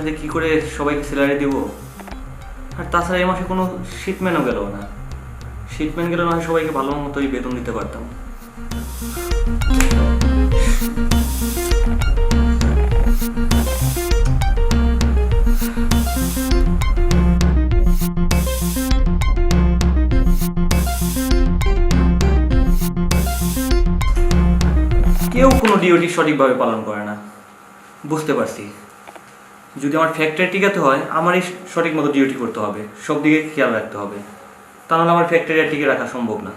মাসেতে কি করে সবাইকে স্যালারি দিব? আর তাছাড়া এই মাসে কোনো শিপম্যানও গেল না। শিপম্যান গেলে না সবাইকে ভালো মতোই বেতন দিতে পারতাম। কেউ কোনো ডিউটি সঠিকভাবে পালন করে না। বুঝতে পারছি। যদি আমার ফ্যাক্টরি টিকাতে হয় আমারই সঠিক মতো ডিউটি করতে হবে। সব দিকে খেয়াল রাখতে হবে। তা নাহলে আমার ফ্যাক্টরি আর টিকে রাখা সম্ভব না।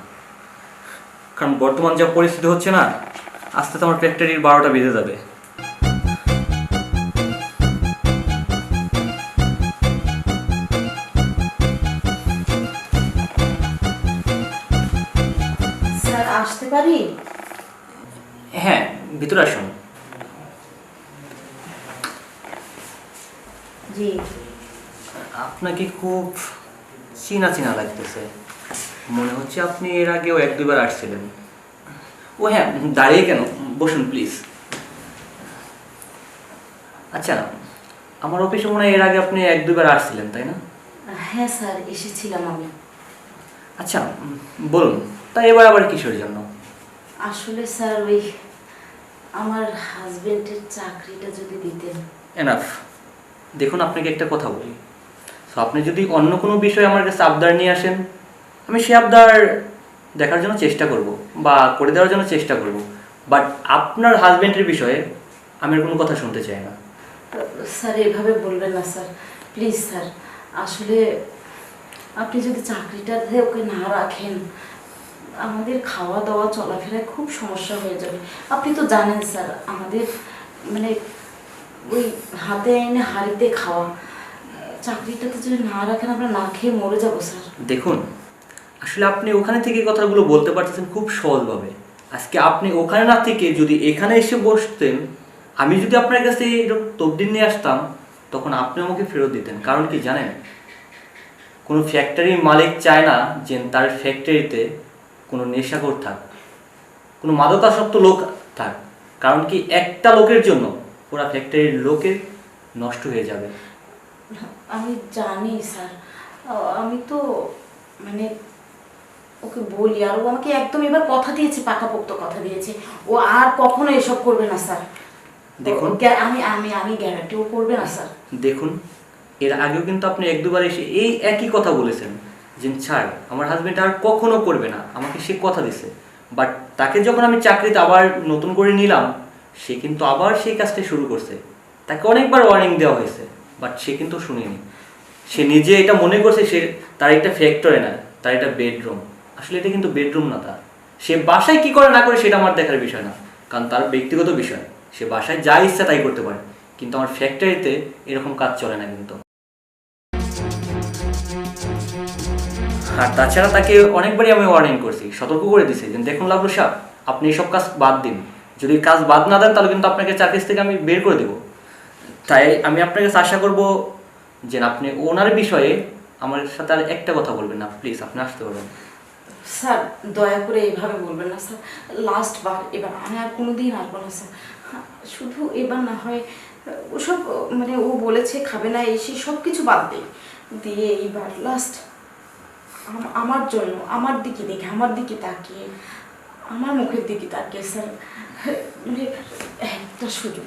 কারণ বর্তমান যা পরিস্থিতি হচ্ছে না আস্তে আস্তে আমার ফ্যাক্টরির বারোটা বেজে যাবে। স্যার আসতে পারি? হ্যাঁ ভিতরে আসুন। জি। আপনাকে খুব চিনা চিনা লাগতেছে। মনে হচ্ছে আপনি এর আগেও এক দুবার আসছিলেন। ও হ্যাঁ দাঁড়িয়ে কেন? বসুন প্লিজ আচ্ছা আমার অফিসে মনে হয় এর আগে আপনি এক দুবার আসছিলেন তাই না? হ্যাঁ স্যার এসেছিলাম আমি। আচ্ছা বলুন তাই এবার আবার কিসের জন্য? আসলে স্যার ওই আমার হাজবেন্ডের চাকরিটা যদি দিতেন। এনাফ দেখুন, আপনাকে একটা কথা বলি। তো আপনি যদি অন্য কোনো বিষয়ে আমার কাছে আবদার নিয়ে আসেন, আমি সে আবদার দেখার জন্য চেষ্টা করব বা করে দেওয়ার জন্য চেষ্টা করব। বাট আপনার হাজবেন্ডের বিষয়ে আমি কোনো কথা শুনতে চাই না। স্যার, এভাবে বলবেন না, স্যার। প্লিজ, স্যার, আসলে আপনি যদি চাকরিটাতে ওকে না রাখেন, আমাদের খাওয়া দাওয়া চলাফেরায় খুব সমস্যা হয়ে যাবে। আপনি তো জানেন, স্যার, আমাদের মানে ওই হাতে এনে হাড়িতে খাওয়া। চাকরিটাতে যদি না রাখেন, আমরা না খেয়ে মরে যাব, স্যার। দেখুন, আসলে আপনি ওখানে থেকে কথাগুলো বলতে পারতেছেন খুব সহজভাবে। আজকে আপনি ওখানে না থেকে যদি এখানে এসে বসতেন, আমি যদি আপনার কাছে তবদিন নিয়ে আসতাম, তখন আপনি আমাকে ফেরত দিতেন। কারণ কি জানেন? কোনো ফ্যাক্টরির মালিক চায় না যে তার ফ্যাক্টরিতে কোনো নেশাখোর থাক। কোনো মাদকাসক্ত লোক থাক। কারণ কি একটা লোকের জন্য পুরা ফ্যাক্টরির লোকে নষ্ট হয়ে যাবে। আমি জানি স্যার। আমি তো মানে ওকে বলি আর ও আমাকে একদম এবার কথা দিয়েছে পাকাপোক্ত কথা দিয়েছে। ও আর কখনো এসব করবে না স্যার। দেখুন। আমি আমি আমি গ্যারান্টি ও করবে না স্যার। দেখুন এর আগেও কিন্তু আপনি এক দুবার এসে এই একই কথা বলেছেন যে ছাড় আমার হাজবেন্ড আর কখনো করবে না। আমাকে সে কথা দিছে বাট তাকে যখন আমি চাকরিতে আবার নতুন করে নিলাম সে কিন্তু আবার সেই কাজটা শুরু করছে। তাকে অনেকবার ওয়ার্নিং দেওয়া হয়েছে বাট সে কিন্তু শুনেনি। সে নিজে এটা মনে করছে সে তার একটা ফ্যাক্টরি না, তার একটা বেডরুম আসলে এটা কিন্তু বেডরুম না তার। সে বাসায় কি করে না করে সেটা আমার দেখার বিষয় না, কারণ তার ব্যক্তিগত বিষয়। সে বাসায় যা ইচ্ছা তাই করতে পারে, কিন্তু আমার ফ্যাক্টরিতে এরকম কাজ চলে না কিন্তু। আর তাছাড়া তাকে অনেকবারই আমি ওয়ার্নিং করছি, সতর্ক করে দিছি যে দেখুন লাভলু সাহ, আপনি এসব কাজ বাদ দিন। যদি কাজ বাদ না দেন তাহলে কিন্তু আপনাকে চাকরি থেকে আমি বের করে দেবো। তাই আমি আপনার কাছে আশা করব যে আপনি ওনার বিষয়ে আমার সাথে আর একটা কথা বলবেন না। প্লিজ আপনি আসতে পারবেন। স্যার দয়া করে এইভাবে বলবেন না স্যার। লাস্ট বার এবার আমি আর কোনোদিন আসব না স্যার। হ্যাঁ, শুধু এবার না হয় ওসব মানে ও বলেছে খাবে না এসে সব কিছু বাদ দেয় দিয়ে এইবার লাস্ট আমার জন্য আমার দিকে দেখে আমার দিকে তাকিয়ে আমার মুখের দিকে তাকিয়ে স্যার একটা সুযোগ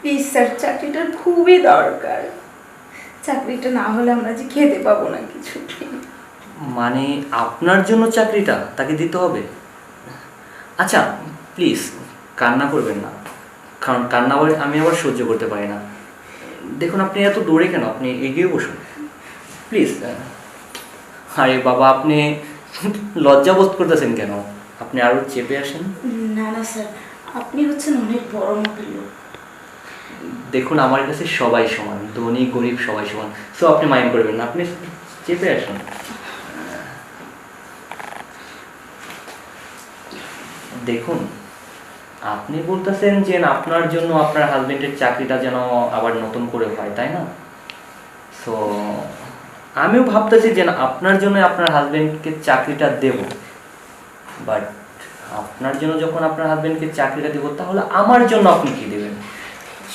প্লিজ স্যার চাকরিটার খুবই দরকার। চাকরিটা না হলে আমরা যে খেতে পাবো না কিছু। মানে আপনার জন্য চাকরিটা তাকে দিতে হবে? আচ্ছা প্লিজ কান্না করবেন না। কারণ কান্না আমি আবার সহ্য করতে পারি না। দেখুন, আপনি এত দূরে কেন? আপনি এগিয়ে বসুন। প্লিজ আরে বাবা আপনি লজ্জা বোধ করতেছেন কেন? আপনি আরও চেপে আসেন। না না স্যার আপনি হচ্ছেন অনেক বড় মাপের লোক। দেখুন আমার কাছে সবাই সমান। ধনী গরিব সবাই সমান। সো আপনি মাইন্ড করবেন না। আপনি চেপে আসুন। দেখুন আপনি বলতেছেন যে আপনার জন্য আপনার হাজবেন্ডের চাকরিটা যেন আবার নতুন করে হয় তাই না? সো আমিও ভাবতেছি যে আপনার জন্য আপনার হাজবেন্ডকে চাকরিটা দেব। বাট আপনার জন্য যখন আপনার হাজবেন্ডকে চাকরিটা দেবো তাহলে আমার জন্য আপনি কি দেবেন?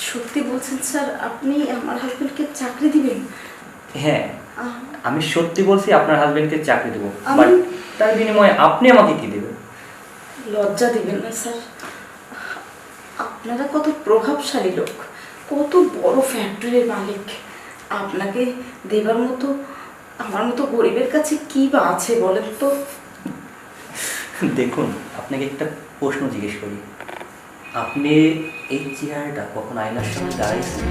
সত্যি বলছেন স্যার আপনি আমার হাজবেন্ডকে চাকরি দিবেন? হ্যাঁ আমি সত্যি বলছি আপনার হাজবেন্ডকে চাকরি দেবো। বাট তার বিনিময়ে আপনি আমাকে কি দেবেন? লজ্জা দিবেন না স্যার। আপনারা কত প্রভাবশালী লোক কত বড় ফ্যাক্টরির মালিক। আপনাকে দেবার মতো আমার মতো গরিবের কাছে কি বা আছে বলেন তো? দেখুন আপনাকে একটা প্রশ্ন জিজ্ঞেস করি। আপনি এই চেয়ারটা কখন আয়নার সামনে দাঁড়িয়েছেন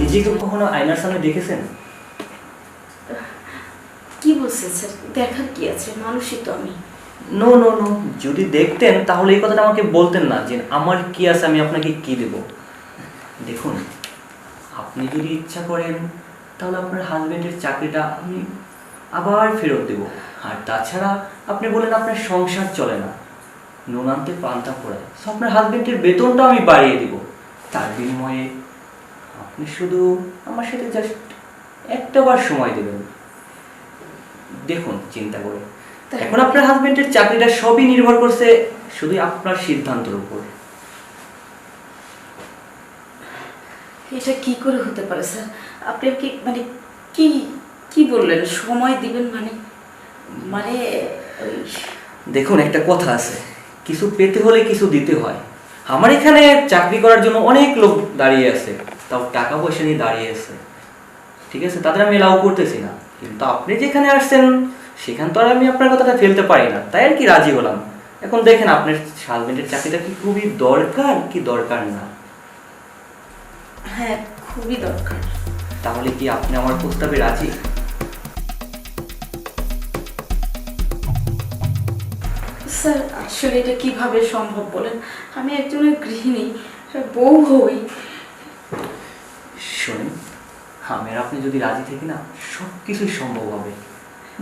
নিজেকে কখনো আয়নার সামনে দেখেছেন? কি বলছেন স্যার? দেখার কি আছে? মানুষই তো আমি। নো নো নো যদি দেখতেন তাহলে এই কথাটা আমাকে বলতেন না যে আমার কি আছে আমি আপনাকে কি দেব? আপনি যদি ইচ্ছা করেন, তাহলে আপনার হাজবেন্ডের চাকরিটা আমি আবার ফেরত দেব। আর তাছাড়া আপনি বলেন আপনার সংসার চলে না। নুন আনতে পান্তা পড়ায় সো আপনার হাজবেন্ডের বেতনটা আমি বাড়িয়ে দেব। তার বিনিময়ে আপনি শুধু আমার সাথে জাস্ট একটা বার সময় দেবেন। দেখুন, চিন্তা করে। এখন আপনার হাজবেন্ডের চাকরিটা সবই নির্ভর করছে শুধু আপনার সিদ্ধান্তের উপর। এটা কি করে হতে পারে, স্যার? আপনি কি মানে কি কি বললেন? সময় দিবেন মানে? মানে দেখুন, একটা কথা আছে। কিছু পেতে হলে কিছু দিতে হয়। আমার এখানে চাকরি করার জন্য অনেক লোক দাঁড়িয়ে আছে, তাও টাকা পয়সা নিয়ে দাঁড়িয়ে আছে। ঠিক আছে? তাদের আমি এলাও করতেছি না। কিন্তু আপনি যেখানে আসছেন, সেখান তো আর আমি আপনার কথাটা ফেলতে পারি না। তাই আর কি রাজি হলাম? এখন দেখেন, আপনার হাজবেন্ডের চাকরিটা কি খুবই দরকার, কি দরকার না? হ্যাঁ খুবই দরকার। তাহলে কি আপনি আমার প্রস্তাবে রাজি? স্যার আসলে এটা কীভাবে সম্ভব বলেন? আমি একজনের গৃহিণী বউ হই। শোনেন আপনি যদি রাজি থাকি না সব কিছুই সম্ভব হবে।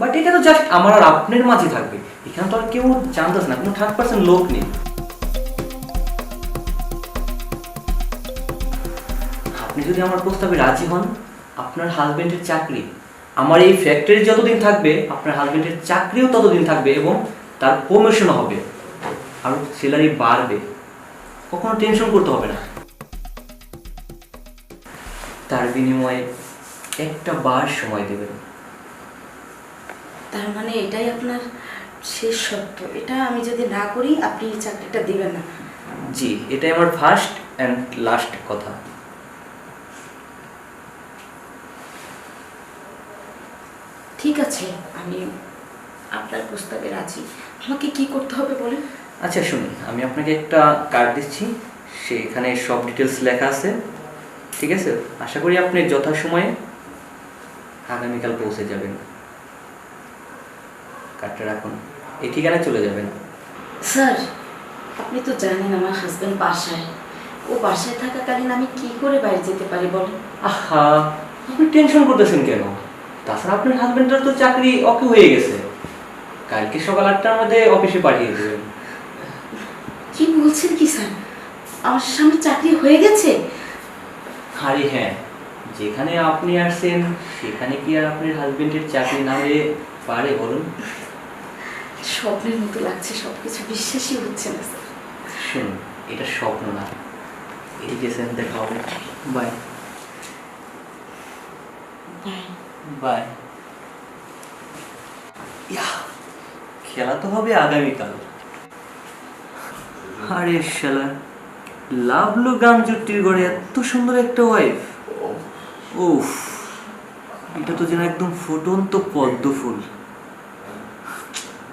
বাট এটা তো জাস্ট আমার আর আপনার মাঝে থাকবে। এখানে তো আর কেউ জানতেছে না কোনো থার্ড পার্সন লোক নেই। আপনি যদি আমার প্রস্তাবে রাজি হন আপনার হাজবেন্ডের চাকরি আমার এই ফ্যাক্টরি যতদিন থাকবে আপনার হাজবেন্ডের চাকরিও ততদিন থাকবে এবং তার প্রমোশন হবে আর স্যালারি বাড়বে। কখনো টেনশন করতে হবে না। তার বিনিময়ে একটা বার সময় দেবেন। তার মানে এটাই আপনার শেষ শর্ত। এটা আমি যদি না করি আপনি এই চাকরিটা দিবেন না। জি এটাই আমার ফার্স্ট অ্যান্ড লাস্ট কথা। ঠিক আছে আমি আপনার প্রস্তাবে রাজি। আমাকে কি করতে হবে বলেন? আচ্ছা শুনুন আমি আপনাকে একটা কার্ড দিচ্ছি সেখানে সব ডিটেলস লেখা আছে ঠিক আছে? আশা করি আপনি যথাসময়ে আগামীকাল পৌঁছে যাবেন। কার্ডটা রাখুন এই ঠিকানায় চলে যাবেন। স্যার আপনি তো জানেন আমার হাজব্যান্ড বাসায়। ও বাসায় থাকাকালীন আমি কি করে বাইরে যেতে পারি বলেন? আহা আপনি টেনশন করতেছেন কেন? তাছাড়া আপনার হাজবেন্ডের তো চাকরি অকে হয়ে গেছে। কালকে সকাল আটটার মধ্যে অফিসে পাঠিয়ে দেবেন। কি বলছেন কি স্যার? আমার স্বামী চাকরি হয়ে গেছে? আরে হ্যাঁ যেখানে আপনি আসছেন সেখানে কি আর আপনার হাজবেন্ডের চাকরি না হয়ে পারে বলুন? স্বপ্নের মতো লাগছে সব কিছু বিশ্বাসই হচ্ছে না স্যার। শুনুন এটা স্বপ্ন না। এই গেছেন দেখা হবে বাই বাই বাই ইয়া, খেলা তো হবে আগামীকাল। আরে শালা, লাভলু গামজুটির গড়ে এত সুন্দর একটা ওয়াইফ উফ, এটা তো যেন একদম ফুটন্ত পদ্ম ফুল।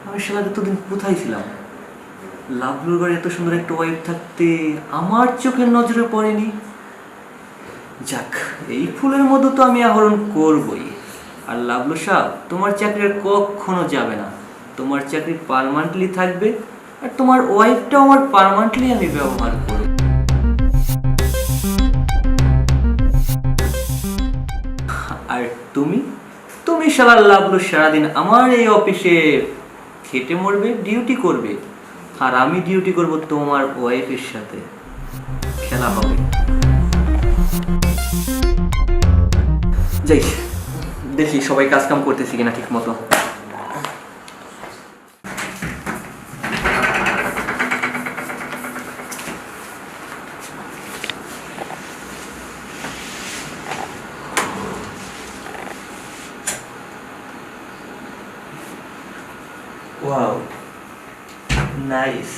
আমি শালা, এতদিন কোথায় ছিলাম? লাভলুর ঘরে এত সুন্দর একটা ওয়াইফ থাকতে আমার চোখের নজরে পড়েনি। যাক, এই ফুলের মতো তো আমি আহরণ করবই। আর লাভলু সাহ তোমার চাকরি আর কখনো যাবে না। তোমার চাকরি পারমানেন্টলি থাকবে আর তোমার ওয়াইফটাও আমার পারমানেন্টলি আমি ব্যবহার করব। আর তুমি? তুমি সারা লাভলু সারাদিন আমার এই অফিসে খেটে মরবে ডিউটি করবে। আর আমি ডিউটি করব তোমার ওয়াইফের সাথে। খেলা হবে। যাই। দেখি সবাই কাজ কাম করতেছি কিনা ঠিক মতো ওয়াও নাইস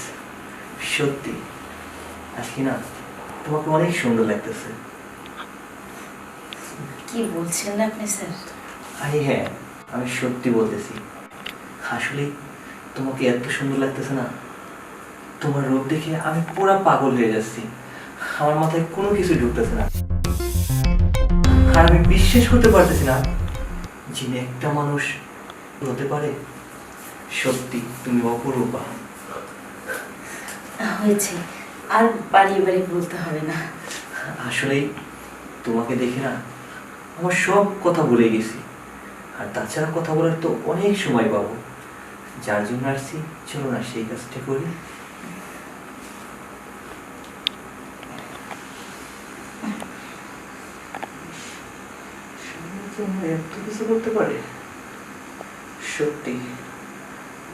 সত্যি। আজকে না তোমাকে অনেক সুন্দর লাগতেছে। কি বলছেন আপনি স্যার? আরে হ্যাঁ আমি সত্যি বলতেছি। আসলে তোমাকে এত সুন্দর লাগতেছে না? তোমার রূপ দেখে আমি পুরো পাগল হয়ে যাচ্ছি। আমার মাথায় কোনো কিছু ঢুকতেছে না। আর আমি বিশ্বাস করতে পারতেছি না যিনি একটা মানুষ হতে পারে সত্যি তুমি অপরূপা। হয়েছে আর বাড়িয়ে বাড়িয়ে বলতে হবে না। আসলে তোমাকে দেখে না আমার সব কথা ভুলে গেছি। আর তাছাড়া কথা বলার তো অনেক সময় পাবো। যার জন্য আসছি চলো না সেই কাজটা করি। এত কিছু করতে পারে? সত্যি,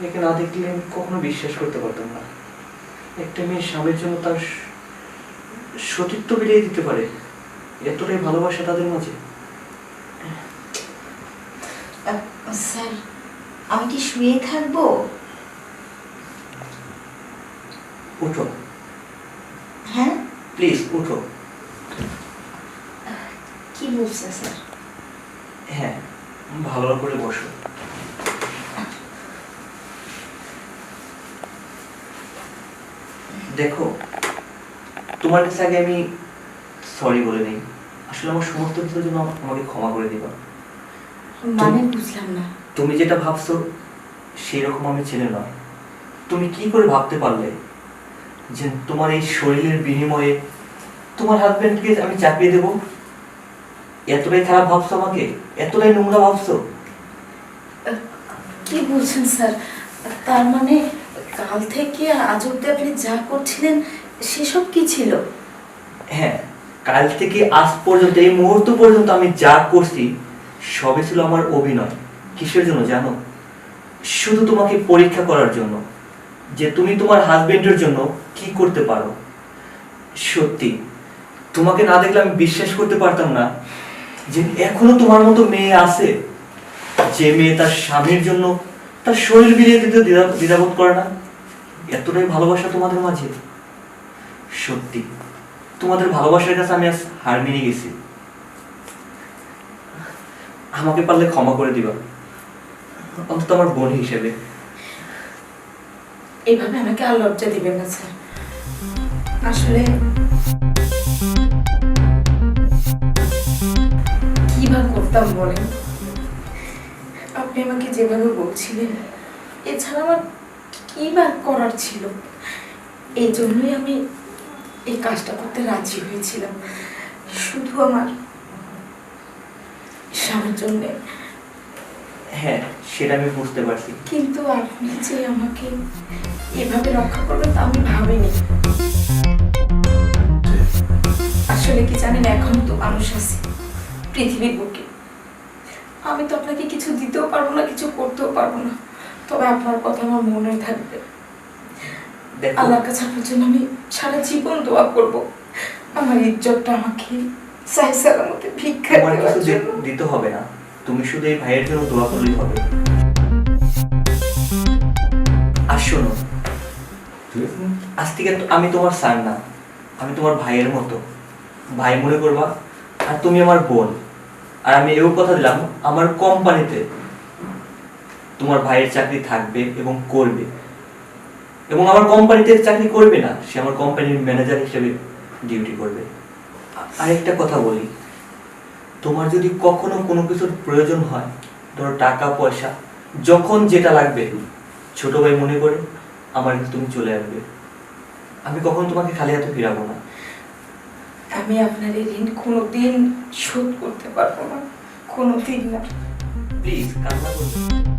একে না দেখলে আমি কখনো বিশ্বাস করতে পারতাম না। একটা মেয়ে স্বামীর জন্য তার সতীত্ব বিলিয়ে দিতে পারে। এতটাই ভালোবাসা তাদের মাঝে আহ, স্যার আমি কি শুয়ে থাকব? উঠো। হ্যাঁ? প্লিজ উঠো। কি বলছে স্যার? হ্যাঁ ভালো করে বসো। দেখো তোমার কাছে আগে আমি সরি বলে নেই। আসলে আমার সমস্ত কিছুর জন্য আমাকে ক্ষমা করে দিবা। মানে বুঝলাম না। তুমি যেটা ভাবছ সেই রকম আমি ছেলে নয়। তুমি কি করে ভাবতে পারলে যে তোমার এই শরীরের বিনিময়ে তোমার হাজবেন্ডকে আমি চাপিয়ে দেব? এতটাই খারাপ ভাবছ আমাকে? এতটাই নোংরা ভাবছ? কি বলছেন স্যার? তার মানে কাল থেকে আজ অব্দি আপনি যা করছিলেন সেসব কি ছিল? হ্যাঁ কাল থেকে আজ পর্যন্ত এই মুহূর্ত পর্যন্ত আমি যা করছি সবই ছিল আমার অভিনয়। কিসের জন্য জানো? শুধু তোমাকে পরীক্ষা করার জন্য। যে তুমি তোমার হাজবেন্ডের জন্য কি করতে পারো। সত্যি, তোমাকে না দেখলে আমি বিশ্বাস করতে পারতাম না যে এখনও তোমার মতো মেয়ে আছে। যে মেয়ে তার স্বামীর জন্য তার শরীর বিলিয়ে দিতে দ্বিধা- দ্বিধাবোধ করে না। এতটাই ভালোবাসা তোমাদের মাঝে। সত্যি, তোমাদের ভালোবাসার কাছে আমি আজ হার মেনে গেছি। আমাকে পারলে ক্ষমা করে দিবা। অন্তত আমার বোন হিসেবে। এভাবে আমাকে আর লজ্জা দিবেন না, স্যার। আসলে কি বা করতাম বলেন? আপনি আমাকে যেভাবে বলছিলেন, এছাড়া আমার কি বা করার ছিল? এই জন্যই আমি এই কাজটা করতে রাজি হয়েছিলাম। শুধু আমার স্বামীর জন্যে। হ্যাঁ সেটা আমি বুঝতে পারছি। কিন্তু আপনি যে আমাকে এভাবে রক্ষা করবেন তা আমি ভাবিনি। আসলে কি জানেন এখন তো মানুষ আছে পৃথিবীর বুকে। আমি তো আপনাকে কিছু দিতেও পারব না কিছু করতেও পারব না। তবে আপনার কথা আমার মনে থাকবে। আল্লাহর কাছে আপনার জন্য আমি সারা জীবন দোয়া করব। আমার ইজ্জতটা আমাকে সাই সালামতে ভিক্ষা দেওয়ার জন্য। দিতে হবে না। তুমি শুধু এই ভাইয়ের জন্য দোয়া করলেই হবে। আর শোনো আজ থেকে আমি তোমার সান না আমি তোমার ভাইয়ের মতো। ভাই মনে করবা আর তুমি আমার বোন। আর আমি এও কথা দিলাম আমার কোম্পানিতে। তোমার ভাইয়ের চাকরি থাকবে এবং করবে। এবং আমার কোম্পানিতে চাকরি করবে না সে আমার কোম্পানির ম্যানেজার হিসেবে ডিউটি করবে। আরেকটা কথা বলি। তোমার যদি কখনো কোনো কিছুর প্রয়োজন হয় ধরো টাকা পয়সা যখন যেটা লাগবে ছোট ভাই মনে করে আমার কাছে তুমি চলে আসবে। আমি কখনো তোমাকে খালি হাতে ফিরাবো না। আমি আপনার এই ঋণ কোনোদিন শোধ করতে পারব না। কোনোদিন না। প্লিজ কান্না করবে না।